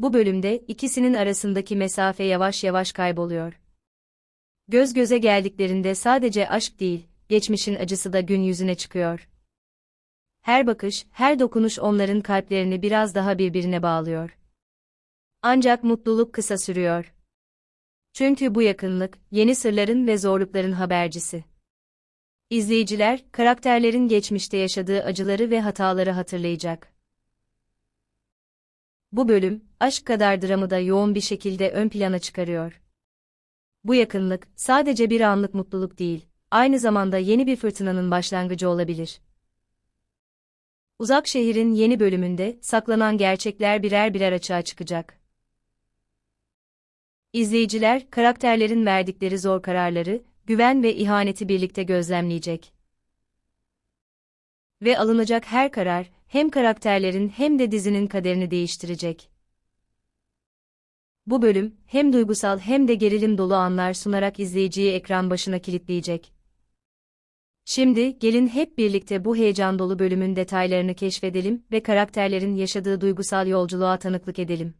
Bu bölümde ikisinin arasındaki mesafe yavaş yavaş kayboluyor. Göz göze geldiklerinde sadece aşk değil, geçmişin acısı da gün yüzüne çıkıyor. Her bakış, her dokunuş onların kalplerini biraz daha birbirine bağlıyor. Ancak mutluluk kısa sürüyor. Çünkü bu yakınlık, yeni sırların ve zorlukların habercisi. İzleyiciler, karakterlerin geçmişte yaşadığı acıları ve hataları hatırlayacak. Bu bölüm, aşk kadar dramı da yoğun bir şekilde ön plana çıkarıyor. Bu yakınlık, sadece bir anlık mutluluk değil, aynı zamanda yeni bir fırtınanın başlangıcı olabilir. Uzak şehrin yeni bölümünde, saklanan gerçekler birer birer açığa çıkacak. İzleyiciler, karakterlerin verdikleri zor kararları, güven ve ihaneti birlikte gözlemleyecek. Ve alınacak her karar, hem karakterlerin hem de dizinin kaderini değiştirecek. Bu bölüm, hem duygusal hem de gerilim dolu anlar sunarak izleyiciyi ekran başına kilitleyecek. Şimdi, gelin hep birlikte bu heyecan dolu bölümün detaylarını keşfedelim ve karakterlerin yaşadığı duygusal yolculuğa tanıklık edelim.